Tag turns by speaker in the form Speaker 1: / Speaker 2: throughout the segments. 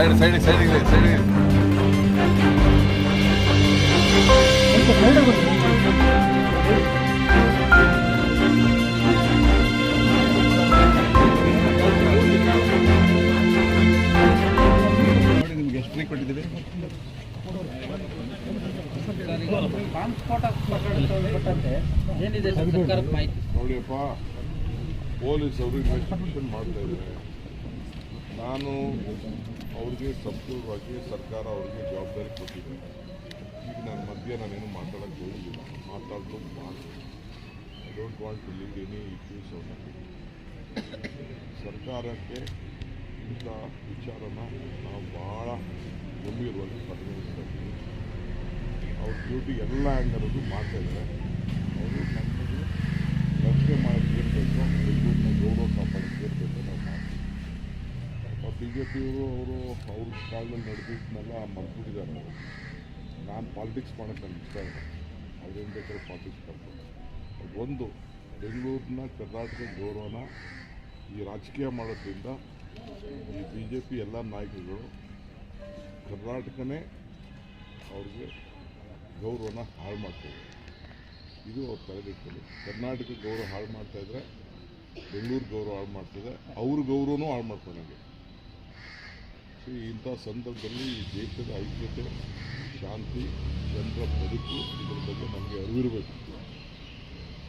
Speaker 1: Side side side side ನೋಡಿ ನಿಮ್ಗೆ ಎಷ್ಟು ಫ್ರೀ ಕೊಟ್ಟಿದ್ದೀವಿ
Speaker 2: ಏನಿದೆ ಸರ್ಕಾರ ಮಾಹಿತಿ?
Speaker 1: ನೋಡಿಯಪ್ಪ ಪೊಲೀಸವರು ಇನ್ವೆಸ್ಟಿಗೇಷನ್ ಮಾಡ್ತಾ ಇದ್ದಾರೆ. ನಾನು ಅವ್ರಿಗೆ ಸಂಪೂರ್ಣವಾಗಿ ಸರ್ಕಾರ ಅವ್ರಿಗೆ ಜವಾಬ್ದಾರಿ ಕೊಟ್ಟಿದೆ. ಈಗ ನಾನು ಮಧ್ಯೆ ನಾನೇನು ಮಾತಾಡೋಕ್ಕೆ ಹೋಗಿಲ್ಲ ಮಾತಾಡಲು I don't want to lead any issues ಸರ್ಕಾರಕ್ಕೆ ಇಂಥ ವಿಚಾರನ ನಾವು ಭಾಳ ಗಂಭೀರವಾಗಿ ಪರಿಗಣಿಸ್ತಾ ಇದ್ದೀವಿ ಅವ್ರ ಡ್ಯೂಟಿ ಎಲ್ಲ ಆ್ಯಂಗಲಲ್ಲೂ ಮಾಡ್ತಾ ಇದ್ದಾರೆ. ಅವರು ನಮಗೆ ರಕ್ಷಣೆ ಮಾಡೋಕ್ಕೆ ಇರಬೇಕು ಬೆಂಗಳೂರಿನ ಗೌರವ ಕಾಪಾಡೋಕ್ಕೆ ಇರಬೇಕು ನಾವು ಮಾಡ್ತೀವಿ ಬಿ ಜೆ ಪಿಯವರು ಅವರು, ಅವ್ರ ಕಾಲದಲ್ಲಿ ನಡೆದಿದ್ದನ್ನೆಲ್ಲ ಮರ್ತ್ಬಿಟ್ಟಿದ್ದಾರೆ ಅವರು. ನಾನು ಪಾಲಿಟಿಕ್ಸ್ ಮಾಡೋಕ್ಕೆ ನನಗೆ ಇಷ್ಟ ಇಲ್ಲ. ಅವ್ರೇನು ಬೇಕಾದ್ರೆ ಪಾಲಿಟಿಕ್ಸ್ ಒಂದು, ಬೆಂಗಳೂರಿನ ಕರ್ನಾಟಕ ಗೌರವನ ಈ ರಾಜಕೀಯ ಮಾಡೋದ್ರಿಂದ ಈ ಬಿ ಜೆ ಪಿ ಎಲ್ಲ ನಾಯಕರುಗಳು ಕರ್ನಾಟಕನೇ ಅವ್ರಿಗೆ ಗೌರವನ ಹಾಳು ಮಾಡ್ತಾರೆ ಇದು ಅವ್ರ ತಲೆದಿಟ್ಟಲ್ಲಿ ಕರ್ನಾಟಕ ಗೌರವ ಹಾಳು ಮಾಡ್ತಾಯಿದ್ರೆ ಬೆಂಗಳೂರು ಗೌರವ ಹಾಳು ಮಾಡ್ತಿದೆ. ಅವ್ರ ಗೌರವನೂ ಹಾಳು ಮಾಡ್ತಾರೆ ನನಗೆ ಸೊ ಇಂಥ ಸಂದರ್ಭದಲ್ಲಿ ಈ ದೇಶದ ಐಕ್ಯತೆ ಶಾಂತಿ ಜನರ ಬದುಕು ಇದರ ಬಗ್ಗೆ ನಮಗೆ ಅರಿವಿರಬೇಕು.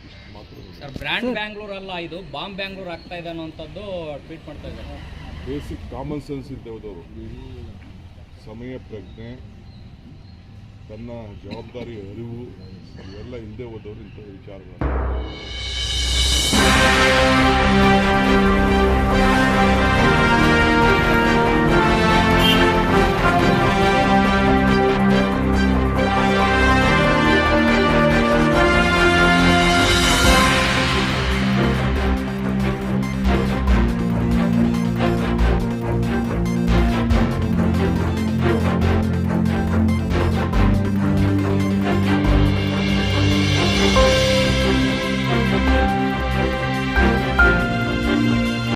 Speaker 1: ಇಷ್ಟು ಮಾತ್ರ
Speaker 2: ಸರ್ ಬ್ರ್ಯಾಂಡ್ ಬ್ಯಾಂಗ್ಳೂರ್ ಅಲ್ಲ ಇದು? ಬಾಂಬ್ ಬ್ಯಾಂಗ್ಳೂರ್ ಆಗ್ತಾ ಇದೆ ಅನ್ನೋಂಥದ್ದು ಟ್ವೀಟ್ ಮಾಡ್ತಾ ಇದ್ದಾರೆ.
Speaker 1: ಬೇಸಿಕ್ ಕಾಮನ್ ಸೆನ್ಸ್ ಇದ್ದವರು ಹೋದವರು ಸಮಯ ಪ್ರಜ್ಞೆ ತನ್ನ ಜವಾಬ್ದಾರಿ ಅರಿವು ಇವೆಲ್ಲ ಇಲ್ಲದೆ ಹೋದವರು ಇಂಥ ವಿಚಾರಗಳನ್ನು.